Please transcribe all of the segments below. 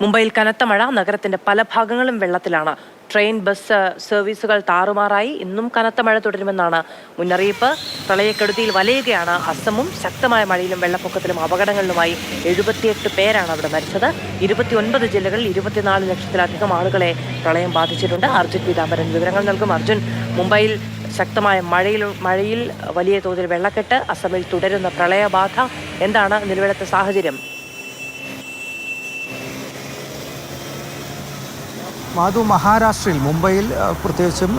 മുംബൈയിൽ കനത്ത മഴ നഗരത്തിന്റെ പല ഭാഗങ്ങളും വെള്ളത്തിലാണ്. ട്രെയിൻ ബസ് സർവീസുകൾ താറുമാറായി. ഇന്നും കനത്ത മഴ തുടരുമെന്നാണ് മുന്നറിയിപ്പ്. പ്രളയക്കെടുതിയിൽ വലയുകയാണ് അസമും. ശക്തമായ മഴയിലും വെള്ളപ്പൊക്കത്തിലും അപകടങ്ങളിലുമായി എഴുപത്തിയെട്ട് പേരാണ് അവിടെ മരിച്ചത്. ഇരുപത്തിയൊൻപത് ജില്ലകളിൽ ഇരുപത്തിനാല് ലക്ഷത്തിലധികം ആളുകളെ പ്രളയം ബാധിച്ചിട്ടുണ്ട്. അർജുൻ പീതാംബരൻ വിവരങ്ങൾ നൽകും. അർജുൻ മുംബൈയിൽ ശക്തമായ മഴയിൽ മഴയിൽ വലിയ തോതിൽ വെള്ളക്കെട്ട് അസമിൽ തുടരുന്ന പ്രളയബാധ. എന്താണ് നിലവിലത്തെ സാഹചര്യം? മാധു മഹാരാഷ്ട്രയിൽ മുംബൈയിൽ പ്രത്യേകിച്ചും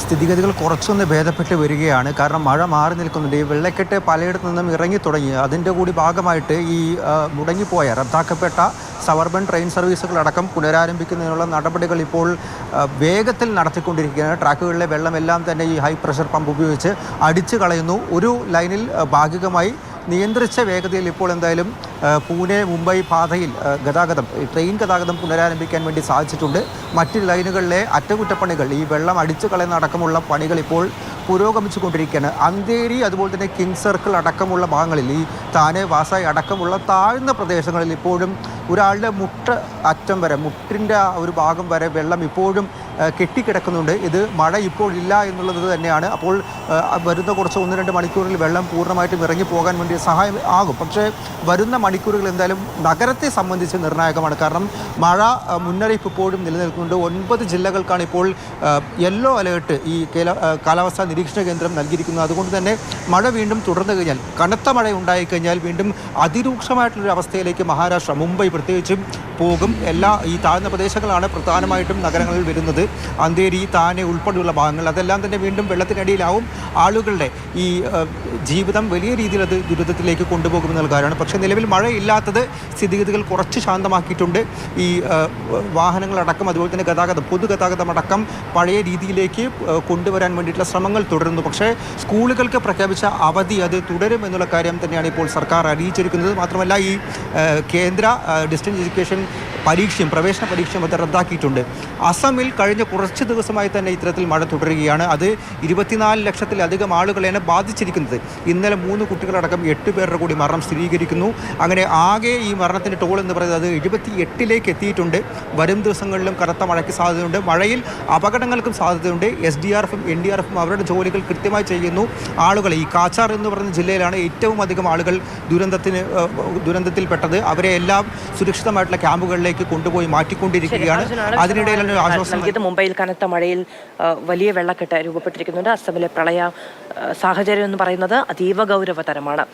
സ്ഥിതിഗതികൾ കുറച്ചൊന്ന് ഭേദപ്പെട്ട് വരികയാണ്. കാരണം മഴ മാറി നിൽക്കുന്നുണ്ട്. ഈ വെള്ളക്കെട്ട് പലയിടത്തു നിന്നും ഇറങ്ങി തുടങ്ങി. അതിന്റെ കൂടി ഭാഗമായിട്ട് ഈ മുടങ്ങിപ്പോയ റദ്ദാക്കപ്പെട്ട സവർബൻ ട്രെയിൻ സർവീസുകൾ അടക്കം പുനരാരംഭിക്കുന്നതിനുള്ള നടപടികൾ ഇപ്പോൾ വേഗത്തിൽ നടത്തിക്കൊണ്ടിരിക്കുകയാണ്. ട്രാക്കുകളിലെ വെള്ളമെല്ലാം തന്നെ ഈ ഹൈ പ്രഷർ പമ്പ് ഉപയോഗിച്ച് അടിച്ചു കളയുന്നു ഒരു ലൈനിൽ ഭാഗികമായി നിയന്ത്രിച്ച വേഗതയിൽ ഇപ്പോൾ എന്തായാലും പൂനെ മുംബൈ പാതയിൽ ഗതാഗതം ട്രെയിൻ ഗതാഗതം പുനരാരംഭിക്കാൻ വേണ്ടി സാധിച്ചിട്ടുണ്ട്. മറ്റ് ലൈനുകളിലെ അറ്റകുറ്റപ്പണികൾ ഈ വെള്ളം അടിച്ചു കളയുന്ന അടക്കമുള്ള പണികൾ ഇപ്പോൾ പുരോഗമിച്ചു കൊണ്ടിരിക്കുകയാണ് അന്തേരി അതുപോലെ തന്നെ കിങ് സർക്കിൾ അടക്കമുള്ള ഭാഗങ്ങളിൽ ഈ താനെ വാസായി അടക്കമുള്ള താഴ്ന്ന പ്രദേശങ്ങളിൽ ഇപ്പോഴും ഒരാളുടെ മുട്ട അറ്റം വരെ മുട്ടിന്റെ ഒരു ഭാഗം വരെ വെള്ളം ഇപ്പോഴും കെട്ടിക്കിടക്കുന്നുണ്ട്. ഇത് മഴ ഇപ്പോൾ ഇല്ല എന്നുള്ളത് തന്നെയാണ്. അപ്പോൾ വരുന്ന കുറച്ച് ഒന്ന് രണ്ട് മണിക്കൂറിൽ വെള്ളം പൂർണമായിട്ടും ഇറങ്ങി പോകാൻ വേണ്ടി സഹായം ആകും. പക്ഷേ വരുന്ന മണിക്കൂറുകൾ എന്തായാലും നഗരത്തെ സംബന്ധിച്ച് നിർണായകമാണ്. കാരണം മഴ മുന്നറിയിപ്പ് ഇപ്പോഴും നിലനിൽക്കുന്നുണ്ട്. ഒൻപത് ജില്ലകൾക്കാണ് ഇപ്പോൾ യെല്ലോ അലേർട്ട് ഈ കേല കാലാവസ്ഥാ നിരീക്ഷണ കേന്ദ്രം നൽകിയിരിക്കുന്നത്. അതുകൊണ്ട് തന്നെ മഴ വീണ്ടും തുടർന്നു കഴിഞ്ഞാൽ കനത്ത മഴ ഉണ്ടായിക്കഴിഞ്ഞാൽ വീണ്ടും അതിരൂക്ഷമായിട്ടുള്ളൊരു അവസ്ഥയിലേക്ക് മഹാരാഷ്ട്ര മുംബൈ പ്രത്യേകിച്ചും പോകും. എല്ലാ ഈ താഴ്ന്ന പ്രദേശങ്ങളാണ് പ്രധാനമായിട്ടും നഗരങ്ങളിൽ വരുന്നത്. അന്തേരി താനെ ഉൾപ്പെടെയുള്ള ഭാഗങ്ങൾ. അതെല്ലാം തന്നെ വീണ്ടും വെള്ളത്തിനടിയിലാവും. ആളുകളുടെ ഈ ജീവിതം വലിയ രീതിയിൽ അത് ദുരിതത്തിലേക്ക് കൊണ്ടുപോകുമെന്നുള്ള കാര്യമാണ്. പക്ഷേ നിലവിൽ മഴയില്ലാത്തത് സ്ഥിതിഗതികൾ കുറച്ച് ശാന്തമാക്കിയിട്ടുണ്ട്. ഈ വാഹനങ്ങളടക്കം അതുപോലെ തന്നെ ഗതാഗതം പൊതുഗതാഗതം അടക്കം പഴയ രീതിയിലേക്ക് കൊണ്ടുവരാൻ വേണ്ടിയിട്ടുള്ള ശ്രമങ്ങൾ തുടരുന്നു. പക്ഷേ സ്കൂളുകൾക്ക് പ്രഖ്യാപിച്ച അവധി അത് തുടരും എന്നുള്ള കാര്യം തന്നെയാണ് ഇപ്പോൾ സർക്കാർ അറിയിച്ചിരിക്കുന്നത്. മാത്രമല്ല ഈ കേന്ദ്ര ഡിസ്റ്റൻസ് എഡ്യൂക്കേഷൻ പരീക്ഷയും പ്രവേശന പരീക്ഷയും അത് റദ്ദാക്കിയിട്ടുണ്ട്. അസമിൽ കഴിഞ്ഞ കുറച്ച് ദിവസമായി തന്നെ ഇത്തരത്തിൽ മഴ തുടരുകയാണ്. അത് ഇരുപത്തിനാല് ലക്ഷത്തിലധികം ആളുകളെയാണ് ബാധിച്ചിരിക്കുന്നത്. ഇന്നലെ മൂന്ന് കുട്ടികളടക്കം എട്ട് പേരുടെ കൂടി മരണം സ്ഥിരീകരിക്കുന്നു. അങ്ങനെ ആകെ ഈ മരണത്തിന്റെ ടോൾ എന്ന് പറയുന്നത് അത് എഴുപത്തി എട്ടിലേക്ക് എത്തിയിട്ടുണ്ട്. വരും ദിവസങ്ങളിലും കനത്ത മഴയ്ക്ക് സാധ്യതയുണ്ട്. മഴയിൽ അപകടങ്ങൾക്കും സാധ്യതയുണ്ട്. എസ് ഡി ആർ എഫും എൻ ഡി ആർ എഫും അവരുടെ ജോലികൾ കൃത്യമായി ചെയ്യുന്നു. ആളുകൾ ഈ കാച്ചാർ എന്ന് പറയുന്ന ജില്ലയിലാണ് ഏറ്റവും അധികം ആളുകൾ ദുരന്തത്തിന് ദുരന്തത്തിൽപ്പെട്ടത്. അവരെ എല്ലാം സുരക്ഷിതമായിട്ടുള്ള ക്യാമ്പുകളിലേക്ക് കൊണ്ടുപോയി മാറ്റിക്കൊണ്ടിരിക്കുകയാണ്. അതിനിടയിലാണ് നൽകിയത് മുംബൈയിൽ കനത്ത മഴയിൽ വലിയ വെള്ളക്കെട്ട് രൂപപ്പെട്ടിരിക്കുന്നുണ്ട്. അസമിലെ പ്രളയ സാഹചര്യം എന്ന് പറയുന്നത് അതീവ ഗൗരവതരമാണ്.